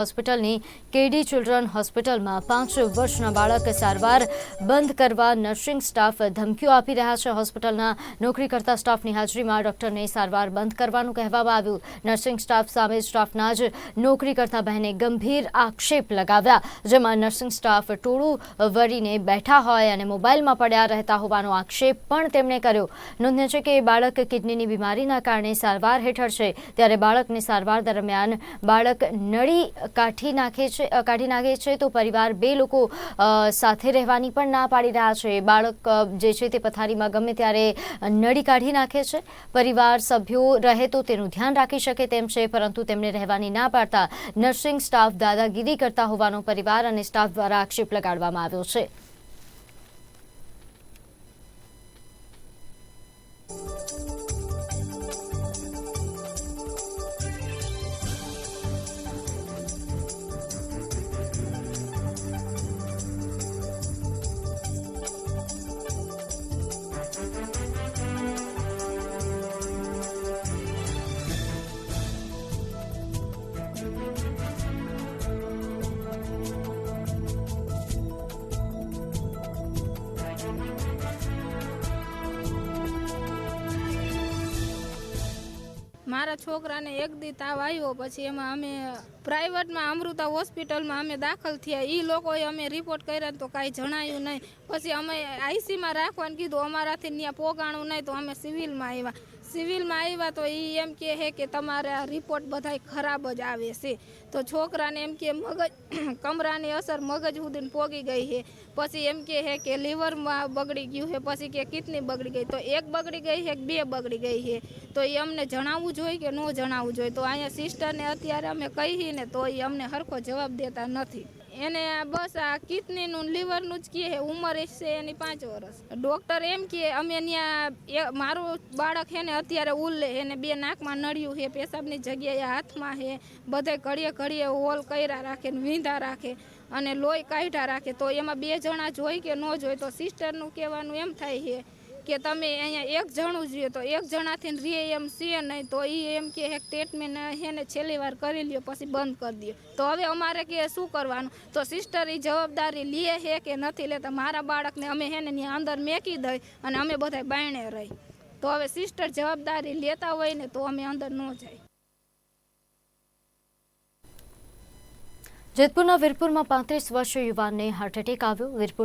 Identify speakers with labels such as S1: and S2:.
S1: હોસ્પિટલની કેડી ચિલ્ડ્રન હોસ્પિટલમાં પાંચ વર્ષના બાળક સારવાર બંધ કરવા નર્સિંગ સ્ટાફ ધમકીઓ આપી રહ્યા છે. હોસ્પિટલના નોકરી કરતા સ્ટાફની હાજરીમાં ડોક્ટરને સારવાર બંધ કરવાનું કહેવામાં આવ્યું. નર્સિંગ સ્ટાફ સામે સ્ટાફના જ નોકરી કરતા બહેને ગંભીર આક્ષેપ લગાવ્યા, જેમાં નર્સિંગ સ્ટાફ ટોળું વળીને બેઠા હોય અને મોબાઈલમાં પડ્યા રહેતા હોવાનો આક્ષેપ પણ તેમણે કર્યો. નોંધ્ય છે કે બાળક કિડનીની બીમારીના કારણે સારવાર હેઠળ છે. ત્યારે બાળકની સારવાર દરમિયાન બાળક નળી કાઢી નાખે છે કાઢી નાખે છે તો પરિવાર બે લોકો સાથે રહેવાની પણ ના પાડી રહ્યા છે. બાળક જે છે તે પથારીમાં ગમે ત્યારે નળી કાઢી નાખે છે. પરિવાર, સભ્યો રહે તો તેનું ધ્યાન રાખી શકે તેમ છે, પરંતુ તેમને રહેવાની ના પાડતા નર્સિંગ સ્ટાફ દાદાગીરી કરતા હોવાનો પરિવાર અને સ્ટાફ દ્વારા આક્ષેપ લગાડવામાં આવ્યો છે.
S2: મારા છોકરાને એક દી તાવ આવ્યો, પછી એમાં અમે પ્રાઇવેટમાં અમૃતા હોસ્પિટલમાં અમે દાખલ થયા. એ લોકોએ અમે રિપોર્ટ કર્યા તો કાંઈ જણાયું નહીં. પછી અમે આઈસીમાં રાખવાનું કીધું, અમારાથી ત્યાં પોગાણું નહીં તો અમે સિવિલમાં આવ્યા. સિવિલમાં આવ્યા તો એ એમ કહે છે કે તમારા રિપોર્ટ બધાય ખરાબ જ આવે છે. તો છોકરાને એમ કે મગજ, કમરાની અસર મગજ સુધીને પોગી ગઈ છે. પછી એમ કહે છે કે લીવરમાં બગડી ગયું છે, પછી કે કિડની બગડી ગઈ. તો એક બગડી ગઈ છે બે બગડી ગઈ છે. તો એ અમને જણાવવું જોઈએ કે ન જણાવવું જોઈએ? તો અહીંયા સિસ્ટરને અત્યારે અમે કહીએ ને તો એ અમને સરખો જવાબ દેતા નથી. એને બસ આ કિડનીનું લીવરનું જ કહે ઉંમર છે એની પાંચ વર્ષ. ડૉક્ટર એમ કે અમે ત્યાં મારું બાળક છે ને અત્યારે ઉલ્લે એને બે નાકમાં નડ્યું છે, પેશાબની જગ્યાએ હાથમાં છે, બધે ઘડીએ ઘડીએ હોલ કર્યા રાખે ને વીંધા રાખે અને લોહી કાઢ્યા રાખે. તો એમાં બે જણા જોઈ કે ન જોઈ તો સિસ્ટરનું કહેવાનું એમ થાય છે. કે તમે અહીંયા એક જણું જોઈએ તો એક જણાથી રે એમ છે નહીં, તો એ એમ કે એક ટ્રીટમેન્ટ એને છેલ્લી વાર કરી લ્યો, પછી બંધ કરી દો તો હવે અમારે કે શું કરવાનું? તો સિસ્ટર એ જવાબદારી લે છે કે નથી લેતા મારા બાળકને અમે હેને ત્યાં અંદર મેકી દઈ અને અમે બધા બાયણે રહી. તો હવે સિસ્ટર જવાબદારી લેતા હોય ને, તો અમે અંદર ન જાય.
S1: જેતપુરના વીરપુરમાં પાંત્રીસ વર્ષીય યુવાનને હાર્ટ એટેક આવ્યો. વીરપુર